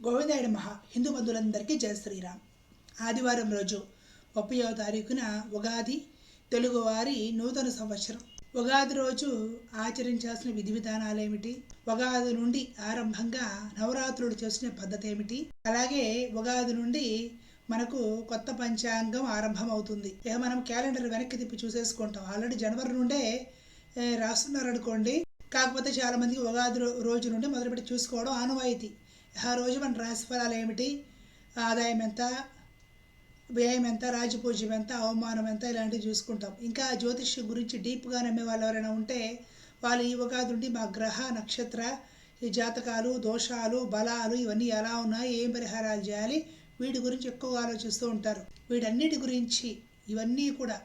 గోవిందాయుడు మహా హిందూ బంధువులందరికీ జయ శ్రీరామ్. ఆదివారం రోజు ముప్పయో తారీఖున ఉగాది తెలుగువారి నూతన సంవత్సరం. ఉగాది రోజు ఆచరించాల్సిన విధి విధానాలు ఏమిటి ఉగాది నుండి ఆరంభంగా నవరాత్రులు చేసిన పద్ధతి ఏమిటి అలాగే ఉగాది నుండి మనకు కొత్త పంచాంగం ఆరంభమవుతుంది. ఇక మనం క్యాలెండర్ వెనక్కి తిప్పి చూసేసుకుంటాం. ఆల్రెడీ జనవరి నుండే రాస్తున్నారనుకోండి. రాస్తున్నారు అనుకోండి కాకపోతే చాలా మందికి ఉగాది రోజు నుండి మొదలుపెట్టి చూసుకోవడం ఆనవాయితీ. ఆ రోజు మన రాశి ఫలాలు ఏమిటి? ఆదాయం ఎంత? వ్యయం ఎంత? రాజపూజ్యం ఎంత? అవమానం ఎంత? ఇలాంటివి చూసుకుంటాం. ఇంకా జ్యోతిష్యం గురించి డీప్గా నమ్మే వాళ్ళు ఎవరైనా ఉంటే వాళ్ళు ఈ ఉగాది నుండి మా గ్రహ నక్షత్ర ఈ జాతకాలు దోషాలు బలాలు ఇవన్నీ ఎలా ఉన్నాయి? ఏం పరిహారాలు చేయాలి? వీటి గురించి ఎక్కువగా ఆలోచిస్తూ ఉంటారు. వీటన్నిటి గురించి ఇవన్నీ కూడా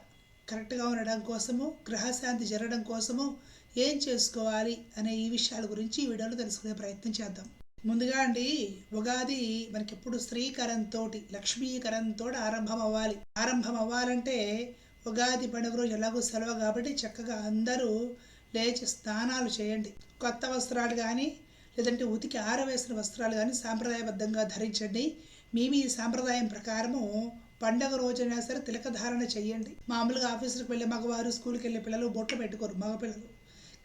కరెక్ట్గా ఉండడం కోసము గ్రహశాంతి జరగడం కోసము ఏం చేసుకోవాలి అనే ఈ విషయాల గురించి ఈ వీడియోలో తెలుసుకునే ప్రయత్నం చేద్దాం. ముందుగా అండి ఉగాది మనకెప్పుడు శ్రీకరంతో లక్ష్మీకరంతో ఆరంభం అవ్వాలి ఆరంభం అవ్వాలంటే ఉగాది పండుగ రోజు ఎలాగో సెలవు కాబట్టి చక్కగా అందరూ లేచి స్నానాలు చేయండి. కొత్త వస్త్రాలు కానీ లేదంటే ఉతికి ఆరవేసిన వస్త్రాలు కానీ సాంప్రదాయబద్ధంగా ధరించండి. మీ మీ సాంప్రదాయం ప్రకారము పండగ రోజైనా సరే తిలక ధారణ చేయండి. మామూలుగా ఆఫీసులకు వెళ్ళే మగవారు స్కూల్కి వెళ్ళే పిల్లలు బొట్లు పెట్టుకోరు మగపిల్లలు.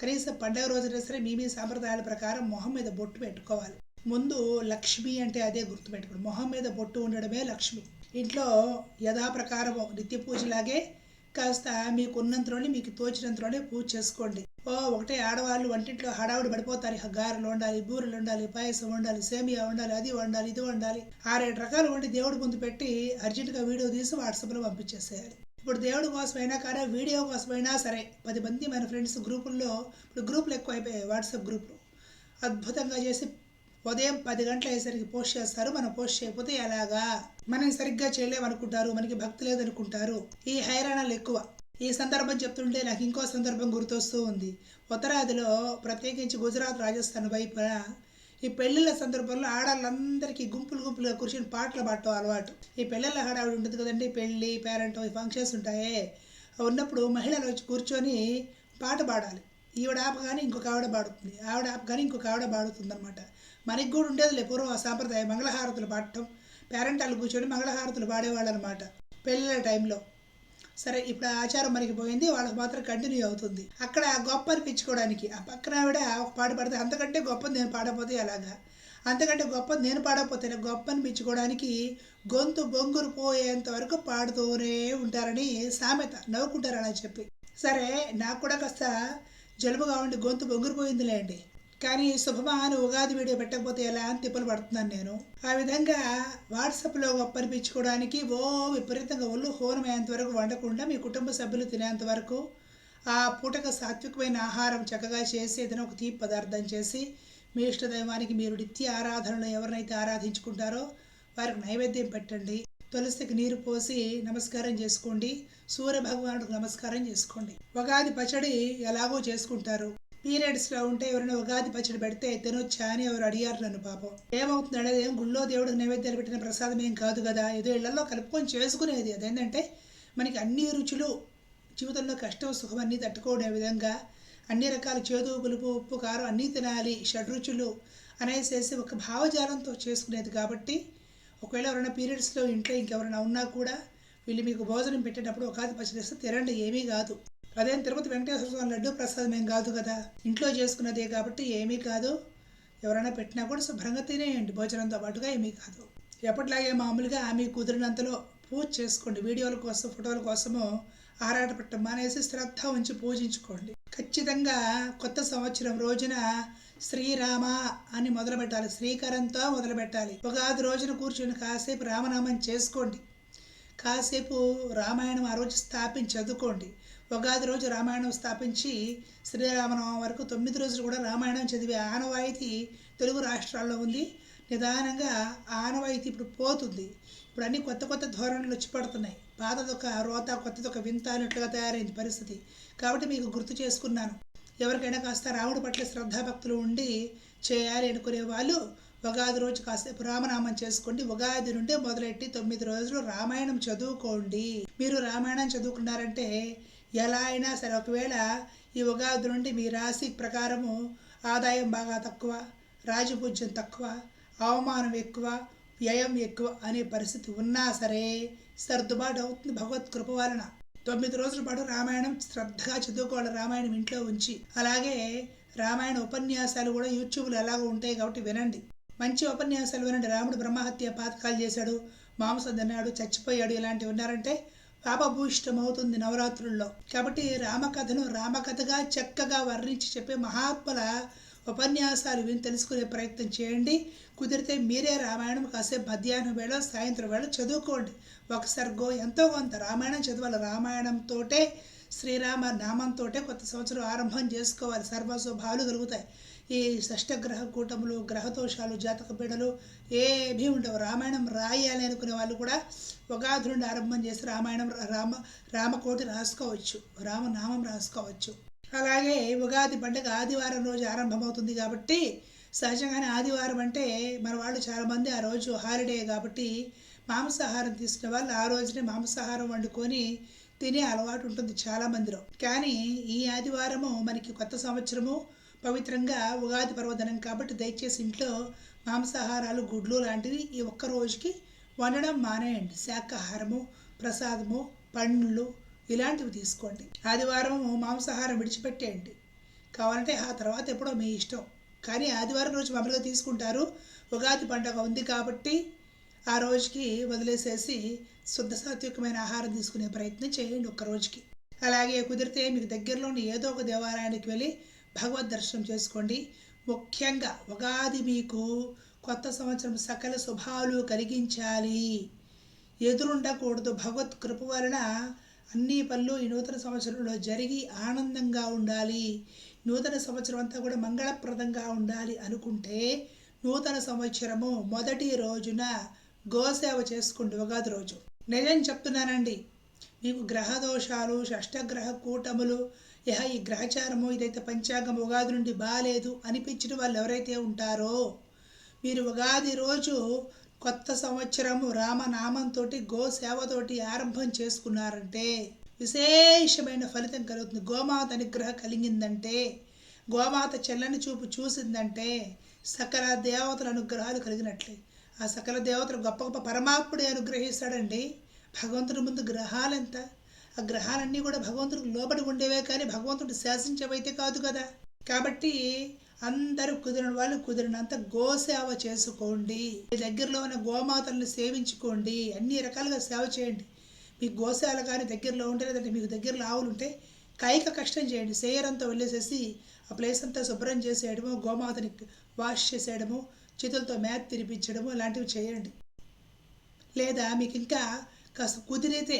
కనీసం పండగ రోజైనా సరే మీ మీ సాంప్రదాయాల ప్రకారం మొహం మీద బొట్టు పెట్టుకోవాలి. ముందు లక్ష్మి అంటే అదే గుర్తుపెట్టుకోండి. మొహం మీద బొట్టు ఉండడమే లక్ష్మి. ఇంట్లో యథాప్రకారము నిత్య పూజలాగే కాస్త మీకు ఉన్నంతలోనే మీకు తోచినంతలోనే పూజ చేసుకోండి. ఓ ఒకటే ఆడవాళ్ళు వంటింట్లో హడావుడి పడిపోతారు. గారెలు వండాలి బూరెలు వండాలి పాయసం వండాలి సేమియా వండాలి అది వండాలి ఇది వండాలి. ఆరేడు రకాలు వండి దేవుడి ముందు పెట్టి అర్జెంటుగా వీడియో తీసి వాట్సాప్లో పంపించేసేయాలి. ఇప్పుడు దేవుడి కోసమైనా కానీ వీడియో కోసమైనా సరే పది మంది మన ఫ్రెండ్స్ గ్రూపుల్లో ఇప్పుడు గ్రూపులు ఎక్కువ అయిపోయాయి వాట్సాప్ గ్రూపులు. అద్భుతంగా చేసి ఉదయం పది గంటల అయ్యేసరికి పోస్ట్ చేస్తారు. మనం పోస్ట్ చేయకపోతే ఎలాగా? మనం సరిగ్గా చేయలేమనుకుంటారు. మనకి భక్తి లేదనుకుంటారు. ఈ హైరాణాలు ఎక్కువ. ఈ సందర్భం చెప్తుంటే నాకు ఇంకో సందర్భం గుర్తొస్తూ ఉంది. ఉత్తరాదిలో ప్రత్యేకించి గుజరాత్ రాజస్థాన్ వైపున ఈ పెళ్ళిళ్ళ సందర్భంలో ఆడాళ్ళందరికీ గుంపులు గుంపులుగా కూర్చొని పాటలు పాడటం అలవాటు. ఈ పెళ్ళిళ్ళ హడావిడి ఉంటుంది కదండి. పెళ్ళి పేరెంట్ ఈ ఫంక్షన్స్ ఉంటాయే. ఉన్నప్పుడు మహిళలు వచ్చి కూర్చొని పాట పాడాలి. ఈవిడ ఆపగానే ఇంకొక ఆవిడ పాడుతుంది. ఆవిడ ఆపగానే ఇంకొక ఆవిడ పాడుతుంది అనమాట మనకి కూడా ఉండేదిలే పూర్వం ఆ సాంప్రదాయం. మంగళహారతులు పాడటం పేరెంటాలు కూర్చొని మంగళహారతులు పాడేవాళ్ళు అనమాట పెళ్ళిళ్ళ టైంలో. సరే ఇప్పుడు ఆచారం మనకి పోయింది వాళ్ళకి మాత్రం కంటిన్యూ అవుతుంది. అక్కడ గొప్ప అనిపించుకోవడానికి ఆ పక్కన ఆవిడ పాట పాడితే అంతకంటే గొప్ప నేను పాడకపోతే ఎలాగా? అంతకంటే గొప్ప నేను పాడకపోతే గొప్ప అనిపించుకోవడానికి గొంతు బొంగురు పోయేంత వరకు పాడుతూనే ఉంటారని సామెత నవ్వుకుంటారు అలా చెప్పి. సరే నాకు కూడా కాస్త జలుబుగా ఉండి గొంతు బొంగురిపోయిందిలేండి. కానీ శుభమా అని ఉగాది వీడియో పెట్టకపోతే ఎలా అని తిప్పలు పడుతున్నాను నేను. ఆ విధంగా వాట్సాప్లో గొప్ప ఓ విపరీతంగా ఒళ్ళు హోనమయ్యేంత వరకు వండకుండా మీ కుటుంబ సభ్యులు తినేంత వరకు ఆ పూటక సాత్వికమైన ఆహారం చక్కగా చేసి ఏదైనా ఒక తీపి పదార్థం చేసి మీ ఇష్టదైవానికి మీరు నిత్య ఆరాధనలో ఎవరినైతే ఆరాధించుకుంటారో వారికి నైవేద్యం పెట్టండి. తులసికి నీరు పోసి నమస్కారం చేసుకోండి. సూర్య భగవానుడికి నమస్కారం చేసుకోండి. ఉగాది పచ్చడి ఎలాగో చేసుకుంటారు. పీరియడ్స్లో ఉంటే ఎవరైనా ఉగాది పచ్చడి పెడితే తినొచ్చా అని ఎవరు అడిగారు నన్ను పాపం. ఏమవుతుంది అనేది ఏం గుళ్ళో దేవుడికి నైవేద్యాలు పెట్టిన ప్రసాదం ఏం కాదు కదా. ఏదో ఇళ్ళలో కలుపుకొని చేసుకునేది అదేంటంటే మనకి అన్ని రుచులు జీవితంలో కష్టం సుఖం అన్నీ తట్టుకోనే విధంగా అన్ని రకాల చేదు పులుపు ఉప్పు కారం అన్నీ తినాలి. షడ్రుచులు అనేసేసి ఒక భావజాలంతో చేసుకునేది కాబట్టి ఒకవేళ ఎవరైనా పీరియడ్స్లో ఇంట్లో ఇంకెవరైనా ఉన్నా కూడా వీళ్ళు మీకు భోజనం పెట్టేటప్పుడు ఉగాది పచ్చడి ఇస్తే తినండి ఏమీ కాదు. అదేం తిరుపతి వెంకటేశ్వర స్వామి లడ్డు ప్రసాదం ఏం కాదు కదా. ఇంట్లో చేసుకున్నదే కాబట్టి ఏమీ కాదు. ఎవరైనా పెట్టినా కూడా శుభ్రంగా తినేయండి భోజనంతో పాటుగా ఏమీ కాదు. ఎప్పటిలాగే మామూలుగా ఆమె కుదిరినంతలో పూజ చేసుకోండి. వీడియోల కోసం ఫోటోల కోసము ఆరాటపట్టం మానేసి శ్రద్ధ ఉంచి పూజించుకోండి. ఖచ్చితంగా కొత్త సంవత్సరం రోజున శ్రీరామ అని మొదలు పెట్టాలి శ్రీకరంతో మొదలు పెట్టాలి ఉగాది రోజున కూర్చొని కాసేపు రామనామం చేసుకోండి. కాసేపు రామాయణం ఆ రోజు స్థాపించి చదువుకోండి. ఉగాది రోజు రామాయణం స్థాపించి శ్రీరామనవమి వరకు తొమ్మిది రోజులు కూడా రామాయణం చదివే ఆనవాయితీ తెలుగు రాష్ట్రాల్లో ఉంది. నిదానంగా ఆనవాయితీ ఇప్పుడు పోతుంది. ఇప్పుడు అన్ని కొత్త కొత్త ధోరణులు వచ్చి పడుతున్నాయి. పాతదొక రోత కొత్తదొక వింత అన్నట్లుగా తయారైంది పరిస్థితి. కాబట్టి మీకు గుర్తు చేసుకున్నాను. ఎవరికైనా కాస్త రాముడి పట్ల శ్రద్ధాభక్తులు ఉండి చేయాలి అనుకునే వాళ్ళు ఉగాది రోజు కాసేపు రామనామం చేసుకోండి. ఉగాది నుండి మొదలెట్టి తొమ్మిది రోజులు రామాయణం చదువుకోండి. మీరు రామాయణం చదువుకున్నారంటే ఎలా అయినా సరే ఒకవేళ ఈ ఉగాది నుండి మీ రాశి ప్రకారము ఆదాయం బాగా తక్కువ రాజపూజ్యం తక్కువ అవమానం ఎక్కువ వ్యయం ఎక్కువ అనే పరిస్థితి ఉన్నా సరే సర్దుబాటు అవుతుంది భగవత్ కృప వలన. తొమ్మిది రోజుల పాటు రామాయణం శ్రద్ధగా చదువుకోవాలి. రామాయణం ఇంట్లో ఉంచి అలాగే రామాయణ ఉపన్యాసాలు కూడా యూట్యూబ్లో ఎలాగో ఉంటాయి కాబట్టి వినండి. మంచి ఉపన్యాసాలు వినండి. రాముడు బ్రహ్మహత్య పాతకాలు చేశాడు మాంసం తిన్నాడు చచ్చిపోయాడు ఇలాంటివి ఉన్నారంటే పాపభూయిష్టం అవుతుంది నవరాత్రుల్లో. కాబట్టి రామకథను రామకథగా చక్కగా వర్ణించి చెప్పే మహాత్ముల ఉపన్యాసాలు విని తెలుసుకునే ప్రయత్నం చేయండి. కుదిరితే మీరే రామాయణం కాసేపు మధ్యాహ్నం వేళ సాయంత్రం వేళ చదువుకోండి. ఒక సర్గో ఎంతో కొంత రామాయణం చదవాలి. రామాయణంతోటే శ్రీరామ నామంతో కొత్త సంవత్సరం ఆరంభం చేసుకోవాలి. సర్వశుభాలు కలుగుతాయి ఈ షష్టగ్రహ కూటములు గ్రహదోషాలు జాతక పీడలు ఏమీ ఉండవు. రామాయణం రాయాలి అనుకునే వాళ్ళు కూడా ఉగాది నుండి ఆరంభం చేసి రామాయణం రామ రామకోటి రాసుకోవచ్చు. రామనామం రాసుకోవచ్చు. అలాగే ఉగాది పండుగ ఆదివారం రోజు ఆరంభమవుతుంది కాబట్టి సహజంగానే ఆదివారం అంటే మన వాళ్ళు చాలామంది ఆ రోజు హాలిడే కాబట్టి మాంసాహారం తీసుకునే వాళ్ళు ఆ రోజునే మాంసాహారం వండుకొని తినే అలవాటు ఉంటుంది చాలా మందిలో. కానీ ఈ ఆదివారము మనకి కొత్త సంవత్సరము పవిత్రంగా ఉగాది పర్వదినం కాబట్టి దయచేసి ఇంట్లో మాంసాహారాలు గుడ్లు లాంటివి ఈ ఒక్క రోజుకి వండడం మానేయండి. శాకాహారము ప్రసాదము పండ్లు ఇలాంటివి తీసుకోండి. ఆదివారం మాంసాహారం విడిచిపెట్టేయండి. కావాలంటే ఆ తర్వాత ఎప్పుడో మీ ఇష్టం. కానీ ఆదివారం రోజు మామూలుగా తీసుకుంటారు. ఉగాది పండుగ ఉంది కాబట్టి ఆ రోజుకి వదిలేసేసి శుద్ధ సాత్వికమైన ఆహారం తీసుకునే ప్రయత్నం చేయండి ఒక్క రోజుకి. అలాగే కుదిరితే మీకు దగ్గరలోని ఏదో ఒక దేవాలయానికి వెళ్ళి భగవద్ దర్శనం చేసుకోండి. ముఖ్యంగా ఉగాది మీకు కొత్త సంవత్సరం సకల శుభాలు కలిగించాలి. ఎదురుండకూడదు. భగవత్ కృప వలన అన్ని పనులు ఈ నూతన సంవత్సరంలో జరిగి ఆనందంగా ఉండాలి. నూతన సంవత్సరం అంతా కూడా మంగళప్రదంగా ఉండాలి అనుకుంటే నూతన సంవత్సరము మొదటి రోజున గోసేవ చేసుకోండి ఉగాది రోజు. నిజం చెప్తున్నానండి. మీకు గ్రహ దోషాలు షష్టగ్రహ కూటములు ఇహ ఈ గ్రహచారము ఇదైతే పంచాంగం ఉగాది నుండి బాగాలేదు అనిపించిన వాళ్ళు ఎవరైతే ఉంటారో మీరు ఉగాది రోజు కొత్త సంవత్సరము రామనామంతో గో సేవతోటి ఆరంభం చేసుకున్నారంటే విశేషమైన ఫలితం కలుగుతుంది. గోమాత అనుగ్రహం కలిగిందంటే గోమాత చెల్లని చూపు చూసిందంటే సకల దేవతల అనుగ్రహాలు కలిగినట్లే. ఆ సకల దేవతలు గొప్ప గొప్ప పరమాత్ముడే అనుగ్రహిస్తాడండి. భగవంతుడి ముందు గ్రహాలెంత? ఆ గ్రహాలన్నీ కూడా భగవంతుడికి లోబడి ఉండేవే కానీ భగవంతుడు శాసించేవైతే కాదు కదా. కాబట్టి అందరూ కుదిరిన వాళ్ళు కుదిరినంత గోసేవ చేసుకోండి. మీ దగ్గరలో ఉన్న గోమాతలను సేవించుకోండి. అన్ని రకాలుగా సేవ చేయండి. మీకు గోశాల కానీ దగ్గరలో ఉంటే లేదంటే మీకు దగ్గరలో ఆవులు ఉంటే కైక కష్టం చేయండి. సేయరంతా వెళ్ళేసేసి ఆ ప్లేస్ అంతా శుభ్రం చేసేయడము గోమాతని వాష్ చేసేయడము చేతులతో మ్యాత్ తినిపించడము ఇలాంటివి చేయండి. లేదా మీకు ఇంకా కాస్త కుదిరితే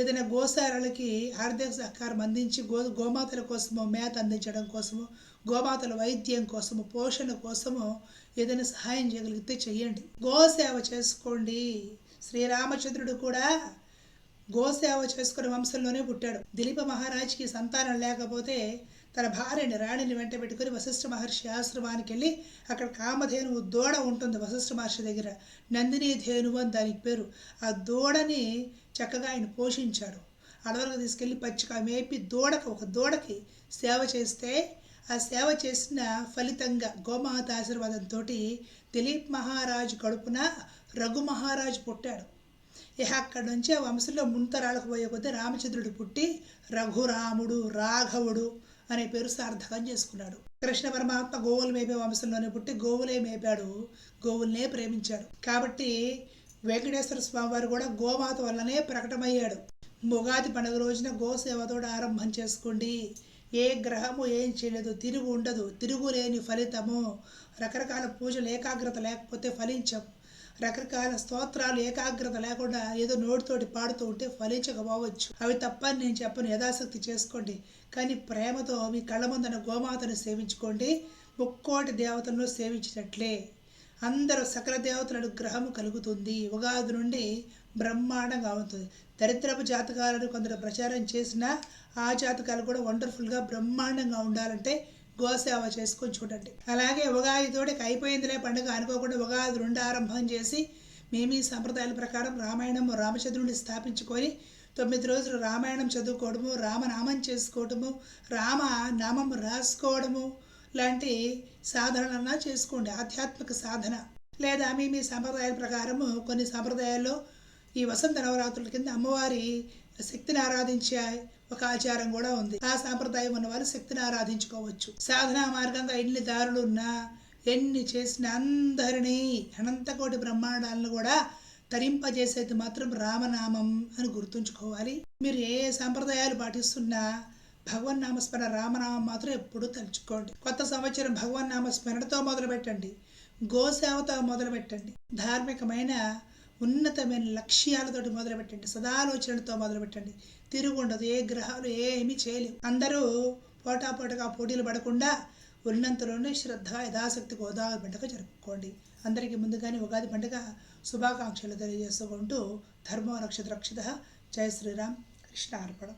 ఏదైనా గోశాలకి ఆర్థిక సహకారం అందించి గో గోమాతల కోసము మేత అందించడం కోసము గోమాతల వైద్యం కోసము పోషణ కోసము ఏదైనా సహాయం చేయగలిగితే చేయండి. గోసేవ చేసుకోండి. శ్రీరామచంద్రుడు కూడా గోసేవ చేసుకునే వంశంలోనే పుట్టాడు. దిలీప మహారాజ్కి సంతానం లేకపోతే తన భార్యని రాణిని వెంట పెట్టుకుని వశిష్ఠ మహర్షి ఆశ్రమానికి వెళ్ళి అక్కడ కామధేనువు దూడ ఉంటుంది వశిష్ఠ మహర్షి దగ్గర. నందిని ధేనువు అని దానికి పేరు. ఆ దూడని చక్కగా ఆయన పోషించాడు. అడవులకు తీసుకెళ్ళి పచ్చిక మేపి దూడకు ఒక దూడకి సేవ చేస్తే ఆ సేవ చేసిన ఫలితంగా గోమాత ఆశీర్వాదంతో దిలీప్ మహారాజు కడుపున రఘు మహారాజు పుట్టాడు. ఇక అక్కడి నుంచి ఆ వంశంలో ముంతరాలకు పోయే కొద్దీ రామచంద్రుడు పుట్టి రఘురాముడు రాఘవుడు అనే పేరు సార్థకం చేసుకున్నాడు. కృష్ణ పరమాత్మ గోవులు మేపే వంశంలోనే పుట్టి గోవులే మేపాడు గోవులనే ప్రేమించాడు. కాబట్టి వెంకటేశ్వర స్వామి వారు కూడా గోమాత వల్లనే ప్రకటమయ్యాడు. ఉగాది పండుగ రోజున గోసేవతో ఆరంభం చేసుకోండి. ఏ గ్రహము ఏం చేయలేదు తిరుగు ఉండదు. తిరుగులేని ఫలితము. రకరకాల పూజలు ఏకాగ్రత లేకపోతే ఫలించం. రకరకాల స్తోత్రాలు ఏకాగ్రత లేకుండా ఏదో నోటితోటి పాడుతూ ఉంటే ఫలించకపోవచ్చు. అవి తప్పని నేను చెప్పను యథాశక్తి చేసుకోండి. కానీ ప్రేమతో మీ కళ్ళ ముందన గోమాతను సేవించుకోండి. ముక్కోటి దేవతలను సేవించినట్లే. అందరూ సకల దేవతల అనుగ్రహము కలుగుతుంది. ఉగాది నుండి బ్రహ్మాండంగా ఉంటుంది దరిద్రపు జాతకాలను కొందరు ప్రచారం చేసినా ఆ జాతకాలు కూడా వండర్ఫుల్గా బ్రహ్మాండంగా ఉండాలంటే గోసేవ చేసుకొని చూడండి. అలాగే ఉగాదితోటికి అయిపోయిందిలే పండుగ అనుకోకుండా ఉగాది రెండు ఆరంభం చేసి మేము ఈ సంప్రదాయాల ప్రకారం రామాయణం రామచంద్రుడిని స్థాపించుకొని తొమ్మిది రోజులు రామాయణం చదువుకోవడము రామనామం చేసుకోవడము రామ నామం రాసుకోవడము లాంటి సాధనలన్నా చేసుకోండి. ఆధ్యాత్మిక సాధన. లేదా మీ మీ సంప్రదాయాల ప్రకారము కొన్ని సాంప్రదాయాల్లో ఈ వసంత నవరాత్రుల కింద అమ్మవారి శక్తిని ఆరాధించే ఒక ఆచారం కూడా ఉంది. ఆ సాంప్రదాయం ఉన్నవారు శక్తిని ఆరాధించుకోవచ్చు. సాధనా మార్గంగా ఎన్ని దారులు ఉన్నా ఎన్ని చేసిన అందరినీ అనంతకోటి బ్రహ్మాండాలను కూడా తరింపజేసేది మాత్రం రామనామం అని గుర్తుంచుకోవాలి. మీరు ఏ ఏ సాంప్రదాయాలు పాటిస్తున్నా భగవన్ నామస్మరణ రామనామం మాత్రం ఎప్పుడూ తలుచుకోండి. కొత్త సంవత్సరం భగవన్ నామస్మరణతో మొదలు పెట్టండి గోసేవతో మొదలు పెట్టండి ధార్మికమైన ఉన్నతమైన లక్ష్యాలతోటి మొదలుపెట్టండి. సదాలోచనలతో మొదలుపెట్టండి. తిరుగుండదు ఏ గ్రహాలు ఏమీ చేయలేవు. అందరూ పోటాపోటగా పోటీలు పడకుండా ఉన్నంతలోనే శ్రద్ధగా యథాశక్తి గోదావరి పండుగ జరుపుకోండి. అందరికీ ముందుగానే ఉగాది పండుగ శుభాకాంక్షలు తెలియజేసుకుంటూ ధర్మ రక్షత రక్షిత. జయ శ్రీరామ్. కృష్ణ అర్పణం.